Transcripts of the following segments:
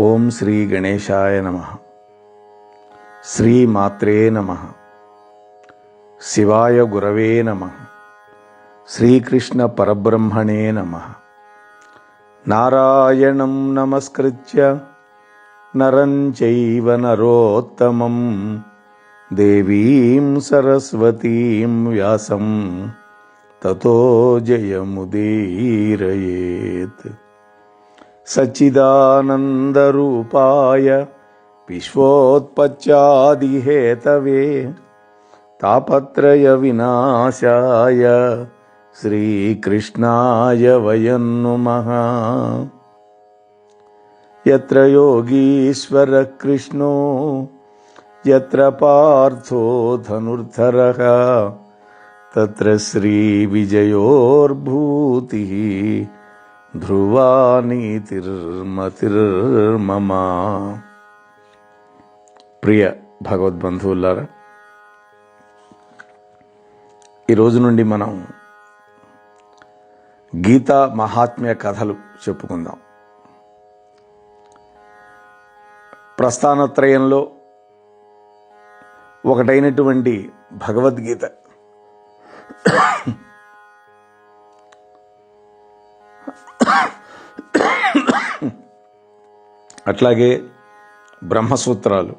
ఓం శ్రీ గణేశాయ నమ. శ్రీమాత్రే నమ. శివాయ గురవే నమ. శ్రీకృష్ణ పరబ్రహ్మణే నమ. నారాయణం నమస్కృత్య నరం చైవ నరోత్తమం. దేవీం సరస్వతీం వ్యాసం. తతో జయముదీరయేత్. सच्चिदानन्दरूपाय विश्वोत्पत्यादिहेतवे तापत्रयविनाशाय श्रीकृष्णाय वयं नुमः। यत्र योगीश्वरः कृष्णो यत्र पार्थो धनुर्धरः तत्र श्रीविजयोर्भूतिः। ధ్రువా నీతిర్మతిర్మమ ప్రియ భగవద్బంధువులారా ఈరోజు నుండి మనం గీతా మహాత్మ్య కథలు చెప్పుకుందాం. ప్రస్థానత్రయంలో ఒకటైనటువంటి భగవద్గీత. అట్లాగే బ్రహ్మసూత్రాలు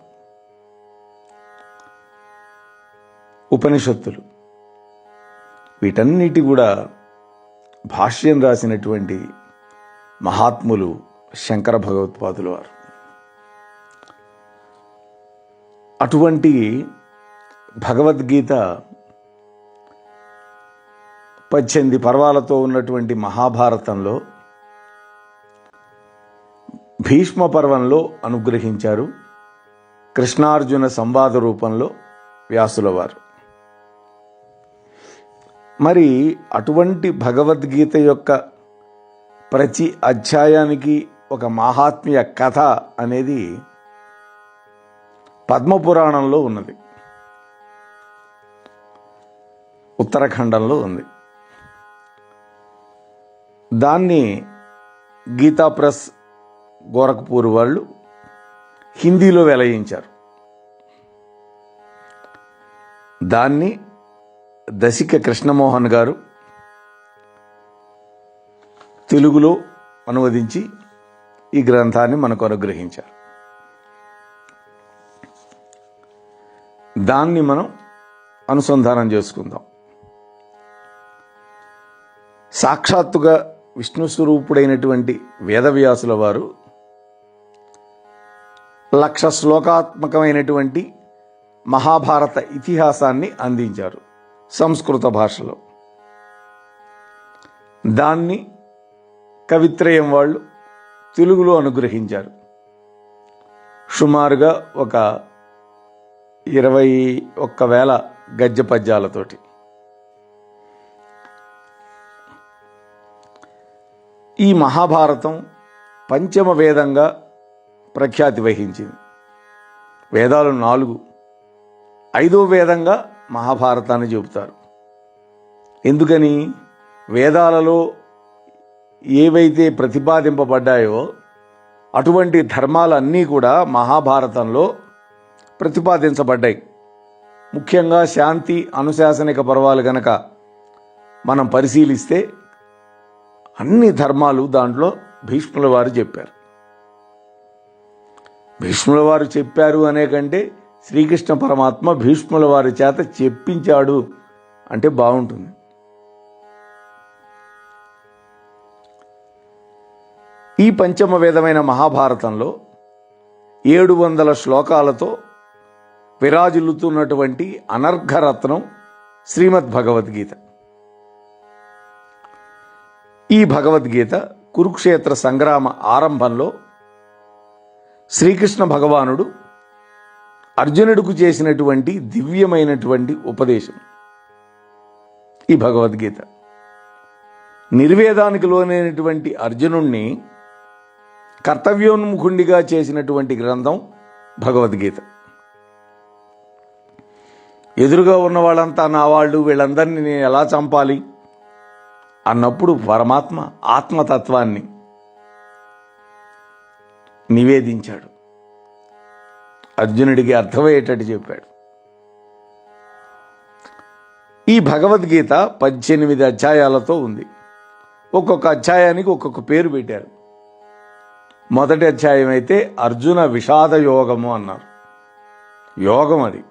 ఉపనిషత్తులు వీటన్నిటి కూడా భాష్యం రాసినటువంటి మహాత్ములు శంకర భగవత్పాదులు వారు. అటువంటి భగవద్గీత పద్దెనిమిది పర్వాలతో ఉన్నటువంటి మహాభారతంలో భీష్మ పర్వంలో అనుగ్రహించారు కృష్ణార్జున సంవాద రూపంలో వ్యాసుల వారు మరి అటువంటి భగవద్గీత యొక్క ప్రతి అధ్యాయానికి ఒక మహాత్మ్య కథ అనేది పద్మపురాణంలో ఉన్నది. ఉత్తరాఖండంలో ఉంది. దాన్ని గీతా ప్రెస్ గోరఖ్పూర్ వాళ్ళు హిందీలో వెలయించారు. దాన్ని దశిక కృష్ణమోహన్ గారు తెలుగులో అనువదించి ఈ గ్రంథాన్ని మనకు అనుగ్రహించారు. దాన్ని మనం అనుసంధానం చేసుకుందాం. సాక్షాత్తుగా విష్ణు స్వరూపుడైనటువంటి వేదవ్యాసుల వారు లక్ష శ్లోకాత్మకమైనటువంటి మహాభారత ఇతిహాసాన్ని అందించారు సంస్కృత భాషలో. దాన్ని కవిత్రయం వాళ్ళు తెలుగులో అనుగ్రహించారు. సుమారుగా ఒక ఇరవై ఒక్క వేల గద్య పద్యాలతోటి. ఈ మహాభారతం పంచమ వేదంగా ప్రఖ్యాతి వహించింది. వేదాలు నాలుగు. ఐదో వేదంగా మహాభారతాన్ని చెబుతారు. ఎందుకని? వేదాలలో ఏవైతే ప్రతిపాదింపబడ్డాయో అటువంటి ధర్మాలన్నీ కూడా మహాభారతంలో ప్రతిపాదించబడ్డాయి. ముఖ్యంగా శాంతి అనుశాసనిక పర్వాలు గనక మనం పరిశీలిస్తే అన్ని ధర్మాలు దాంట్లో భీష్ముల వారు చెప్పారు. భీష్ముల వారు చెప్పారు అనే కంటే శ్రీకృష్ణ పరమాత్మ భీష్ముల వారి చేత చెప్పించాడు అంటే బాగుంటుంది. ఈ పంచమ వేదమైన మహాభారతంలో ఏడు వందల శ్లోకాలతో విరాజిల్లుతున్నటువంటి అనర్ఘరత్నం శ్రీమద్ భగవద్గీత. ఈ భగవద్గీత కురుక్షేత్ర సంగ్రామ ఆరంభంలో శ్రీకృష్ణ భగవానుడు అర్జునుడికి చేసినటువంటి దివ్యమైనటువంటి ఉపదేశం. ఈ భగవద్గీత. నిర్వేదానికి లోనైనటువంటి అర్జునుణ్ణి కర్తవ్యోన్ముఖుండిగా చేసినటువంటి గ్రంథం భగవద్గీత. ఎదురుగా ఉన్న వాళ్ళంతా నా వాళ్ళు వీళ్ళందరినీ నేను ఎలా చంపాలి? అన్నప్పుడు పరమాత్మ ఆత్మతత్వాన్ని నివేదించాడు. అర్జునుడికి అర్థమయ్యేటట్టు చెప్పాడు. ఈ భగవద్గీత పద్దెనిమిది అధ్యాయాలతో ఉంది. ఒక్కొక్క అధ్యాయానికి ఒక్కొక్క పేరు పెట్టారు. మొదటి అధ్యాయం అయితే అర్జున విషాద యోగము అన్నారు. యోగం అది.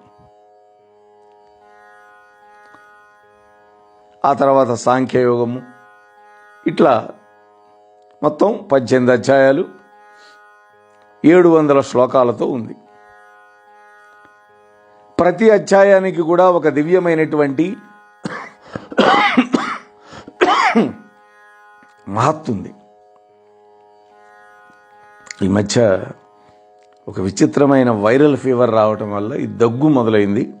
ఆ తర్వాత సాంఖ్యయోగము. ఇట్లా మొత్తం పద్దెనిమిది అధ్యాయాలు. ఏడు వందల శ్లోకాలతో ఉంది. ప్రతి అధ్యాయానికి కూడా ఒక దివ్యమైనటువంటి మహత్తుంది. ఈ మధ్య ఒక విచిత్రమైన వైరల్ ఫీవర్ రావటం వల్ల ఈ దగ్గు మొదలైంది.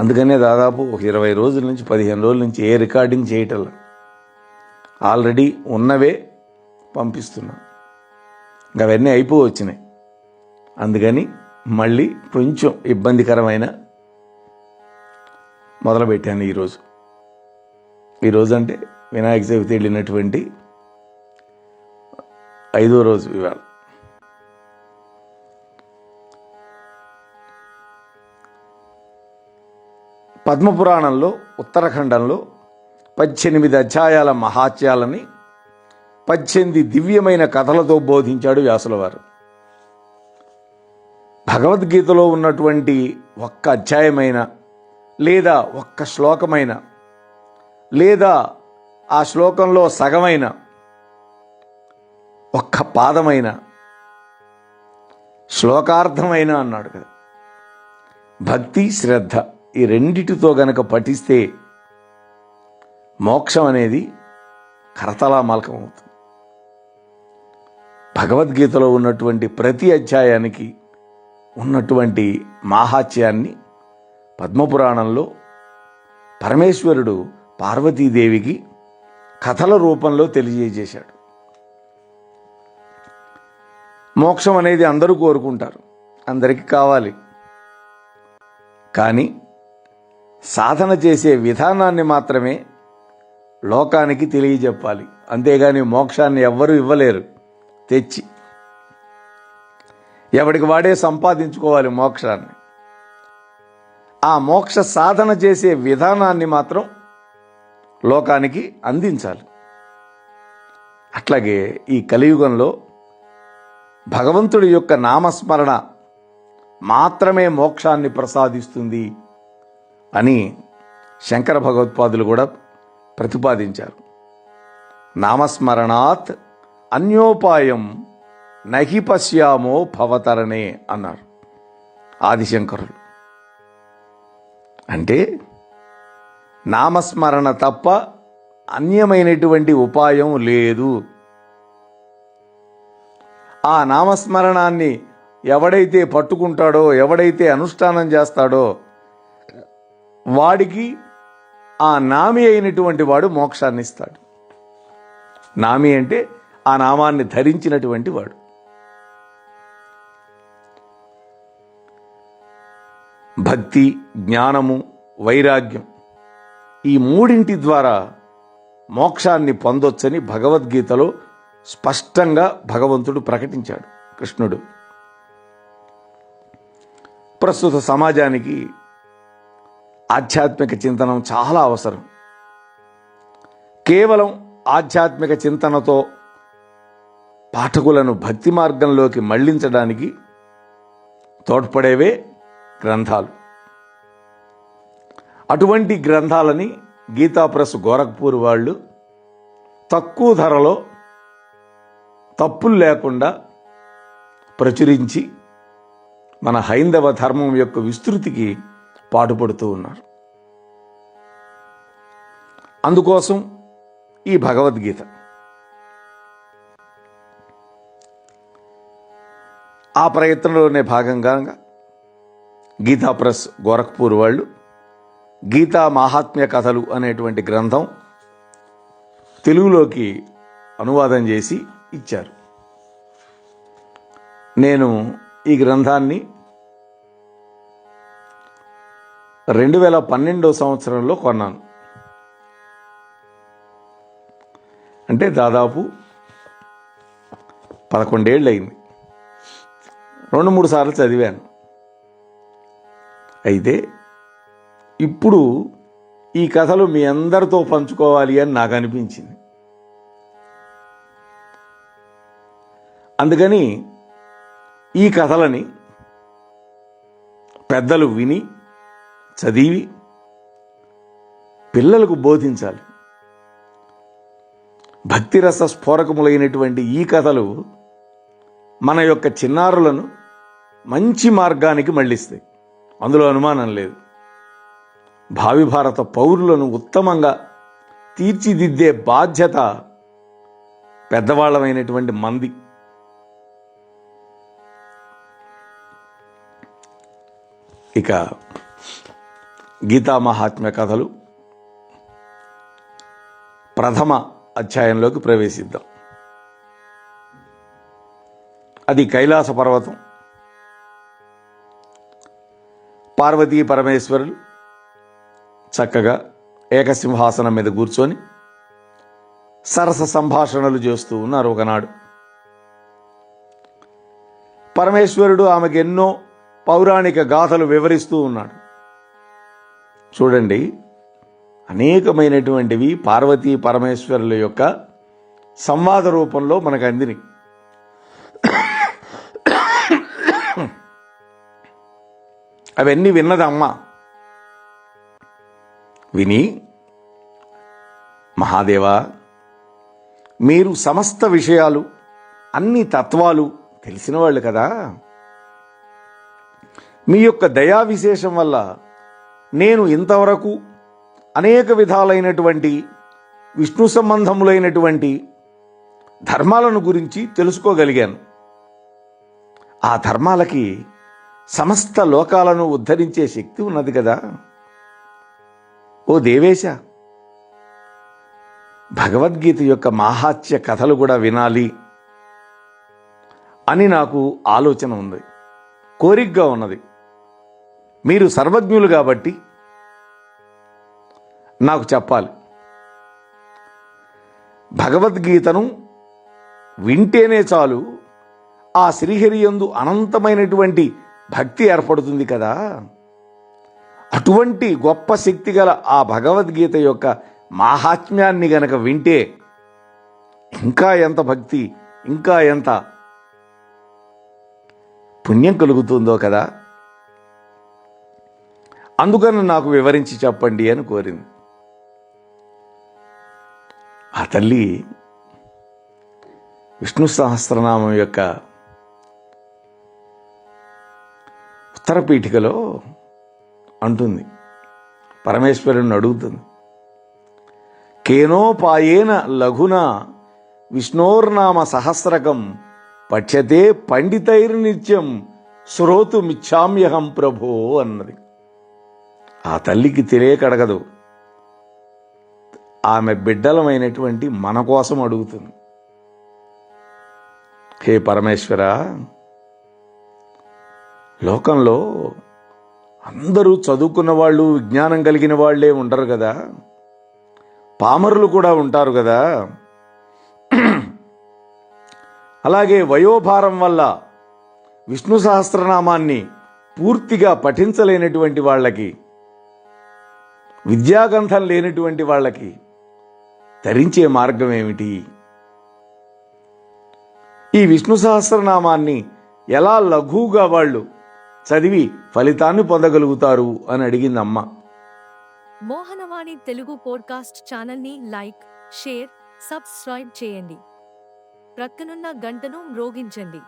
అందుకనే దాదాపు ఒక ఇరవై రోజుల నుంచి పదిహేను రోజుల నుంచి ఏ రికార్డింగ్ చేయటం ఆల్రెడీ ఉన్నవే పంపిస్తున్నాను ఇంకా అవన్నీ అయిపో వచ్చినాయి. అందుకని మళ్ళీ కొంచెం ఇబ్బందికరమైన మొదలుపెట్టాను ఈరోజు ఈరోజు అంటే వినాయక చవితి వెళ్ళినటువంటి ఐదో రోజు ఇవాళ. పద్మపురాణంలో ఉత్తరాఖండంలో పద్దెనిమిది అధ్యాయాల మహాత్యాలని పద్దెనిమిది దివ్యమైన కథలతో బోధించాడు వ్యాసులవారు. భగవద్గీతలో ఉన్నటువంటి ఒక్క అధ్యాయమైన లేదా ఒక్క శ్లోకమైన లేదా ఆ శ్లోకంలో సగమైన ఒక్క పాదమైన శ్లోకార్థమైన అన్నాడు కదా. భక్తి శ్రద్ధ ఈ రెండిటితో గనక పఠిస్తే మోక్షం అనేది కరతలామలకం అవుతుంది భగవద్గీతలో ఉన్నటువంటి ప్రతి అధ్యాయానికి ఉన్నటువంటి మాహాత్యాన్ని పద్మపురాణంలో పరమేశ్వరుడు పార్వతీదేవికి కథల రూపంలో తెలియజేశాడు. మోక్షం అనేది అందరూ కోరుకుంటారు. అందరికీ కావాలి. కానీ సాధన చేసే విధానాన్ని మాత్రమే లోకానికి తెలియజెప్పాలి. అంతేగాని మోక్షాన్ని ఎవ్వరూ ఇవ్వలేరు. తెచ్చి ఎవడికి వాడే సంపాదించుకోవాలి మోక్షాన్ని. ఆ మోక్ష సాధన చేసే విధానాన్ని మాత్రం లోకానికి అందించాలి. అట్లాగే ఈ కలియుగంలో భగవంతుడి యొక్క నామస్మరణ మాత్రమే మోక్షాన్ని ప్రసాదిస్తుంది అని శంకర భగవత్పాదులు కూడా ప్రతిపాదించారు. నామస్మరణాత్ అన్యోపాయం నహి పశ్యామో భవతరణే అన్నారు ఆదిశంకరులు అంటే నామస్మరణ తప్ప అన్యమైనటువంటి ఉపాయం లేదు. ఆ నామస్మరణాన్ని ఎవడైతే పట్టుకుంటాడో ఎవడైతే అనుష్ఠానం చేస్తాడో వాడికి ఆ నామి అయినటువంటి వాడు మోక్షాన్ని ఇస్తాడు నామి అంటే ఆ నామాన్ని ధరించినటువంటి వాడు. భక్తి జ్ఞానము వైరాగ్యం ఈ మూడింటి ద్వారా మోక్షాన్ని పొందొచ్చని భగవద్గీతలో స్పష్టంగా భగవంతుడు ప్రకటించాడు కృష్ణుడు. ప్రస్తుత సమాజానికి ఆధ్యాత్మిక చింతనం చాలా అవసరం. కేవలం ఆధ్యాత్మిక చింతనతో పాఠకులను భక్తి మార్గంలోకి మళ్ళించడానికి తోడ్పడేవే గ్రంథాలు. అటువంటి గ్రంథాలని గీతాప్రస్ గోరఖ్పూర్ వాళ్ళు తక్కువ ధరలో తప్పులు లేకుండా ప్రచురించి మన హైందవ ధర్మం యొక్క విస్తృతికి పాటుపడుతూ ఉన్నారు. అందుకోసం ఈ భగవద్గీత ఆ ప్రయత్నంలోనే భాగంగా గీతా ప్రెస్ గోరఖ్పూర్ వాళ్ళు గీతా మాహాత్మ్య కథలు అనేటువంటి గ్రంథం తెలుగులోకి అనువాదం చేసి ఇచ్చారు. నేను ఈ గ్రంథాన్ని రెండు వేల పన్నెండో సంవత్సరంలో కొన్నాను. అంటే దాదాపు పదకొండేళ్ళు అయింది రెండు మూడు సార్లు చదివాను. అయితే ఇప్పుడు ఈ కథలు మీ అందరితో పంచుకోవాలి అని నాకు అనిపించింది. అందుకని ఈ కథలని పెద్దలు విని చదివి పిల్లలకు బోధించాలి. భక్తిరస స్ఫోరకములైనటువంటి ఈ కథలు మన యొక్క చిన్నారులను మంచి మార్గానికి మళ్ళిస్తాయి అందులో అనుమానం లేదు. భావి భారత పౌరులను ఉత్తమంగా తీర్చిదిద్దే బాధ్యత పెద్దవాళ్ళమైనటువంటి మంది. ఇక గీతా మహాత్మ్య కథలు ప్రథమ అధ్యాయంలోకి ప్రవేశిద్దాం. అది కైలాస పర్వతం. పార్వతీ పరమేశ్వరులు చక్కగా ఏకసింహాసనం మీద కూర్చొని సరస సంభాషణలు చేస్తూ ఉన్నారు ఒకనాడు. పరమేశ్వరుడు ఆమెకు ఎన్నో పౌరాణిక గాథలు వివరిస్తూ ఉన్నాడు. చూడండి అనేకమైనటువంటివి పార్వతీ పరమేశ్వరుల యొక్క సంవాద రూపంలో మనకు అందినాయి అవన్నీ విన్నదమ్మా విని మహాదేవా మీరు సమస్త విషయాలు అన్ని తత్వాలు తెలిసిన వాళ్ళు కదా. మీ యొక్క దయా విశేషం వల్ల నేను ఇంతవరకు అనేక విధాలైనటువంటి విష్ణు సంబంధములైనటువంటి ధర్మాలను గురించి తెలుసుకోగలిగాను. ఆ ధర్మాలకి సమస్త లోకాలను ఉద్ధరించే శక్తి ఉన్నది కదా. ఓ దేవేశ భగవద్గీత యొక్క మాహాత్య కథలు కూడా వినాలి అని నాకు ఆలోచన ఉంది. కోరికగా ఉన్నది. మీరు సర్వజ్ఞులు కాబట్టి నాకు చెప్పాలి. భగవద్గీతను వింటేనే చాలు ఆ శ్రీహరియందు అనంతమైనటువంటి భక్తి ఏర్పడుతుంది కదా. అటువంటి గొప్ప శక్తి గల ఆ భగవద్గీత యొక్క మాహాత్మ్యాన్ని గనక వింటే ఇంకా ఎంత భక్తి ఇంకా ఎంత పుణ్యం కలుగుతుందో కదా. అందుకని నాకు వివరించి చెప్పండి అని కోరింది. ఆ తల్లి విష్ణు సహస్రనామం యొక్క ఉత్తర పీఠికలో అంటుంది. పరమేశ్వరుని అడుగుతుంది. కేనోపాయేన లఘున విష్ణోర్నామ సహస్రకం పఠ్యతే పండితైర్నిత్యం శ్రోతుమిచ్చామ్యహం ప్రభో అన్నది. ఆ తల్లికి తెలియకడగదు ఆమె బిడ్డలమైనటువంటి మన కోసం అడుగుతుంది. హే పరమేశ్వర లోకంలో అందరూ చదువుకున్న వాళ్ళు విజ్ఞానం కలిగిన వాళ్ళే ఉండరు కదా. పామరులు కూడా ఉంటారు కదా. అలాగే వయోభారం వల్ల విష్ణు సహస్రనామాన్ని పూర్తిగా పఠించలేనటువంటి వాళ్ళకి విద్యాగంధం లేనటువంటి వాళ్ళకి ధరించే మార్గం ఏమిటి? ఈ విష్ణు సహస్రనామాన్ని ఎలా లఘువుగా వాళ్ళు చదివి ఫలితాన్ని పొందగలుగుతారు అని అడిగింది అమ్మ మోహనవాణి తెలుగు పోడ్కాస్ట్ ఛానల్ని లైక్ షేర్ సబ్స్క్రైబ్ చేయండి. ప్రక్కనున్న గంటను మ్రోగించండి.